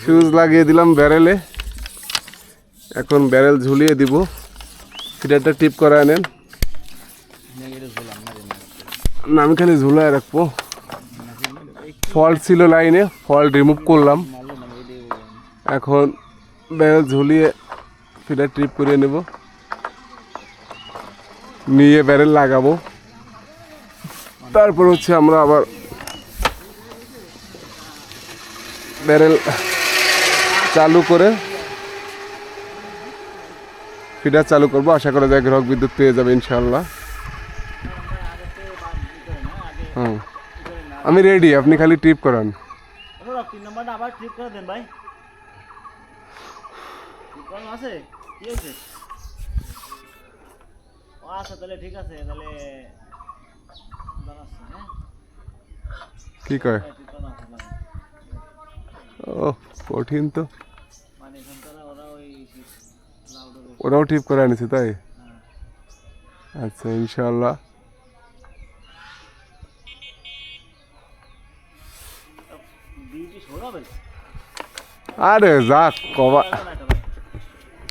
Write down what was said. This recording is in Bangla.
ফিউজ লাগিয়ে দিলাম ব্যারেলে। এখন ব্যারেল ঝুলিয়ে দিব। ফিডারটা টিপ করে আনেন নেগেটে ঝুলাম না আমি খালি ঝুলায় রাখব। ফল্ট ছিল লাইনে ফল্ট রিমুভ করলাম। এখন ব্যারেল ঝুলিয়ে ফিডার ট্রিপ করে নেব। নিয়ে ব্যারেল লাগাবো। তারপর হচ্ছে আমরা আবার ব্যারেল চালু করে ফিডার চালু করব। আশা করা যায় গ্রাহক বিদ্যুৎ পেয়ে যাবে ইনশাল্লাহ হুম। আমি রেডি আপনি খালি ট্রিপ করান। করানো আছে? কি হয়েছে? ও কঠিন তো। মানে ওরাও ট্রিপ করে আনিছে তাই? আচ্ছা ইনশাল্লাহ আরে যাক কবা।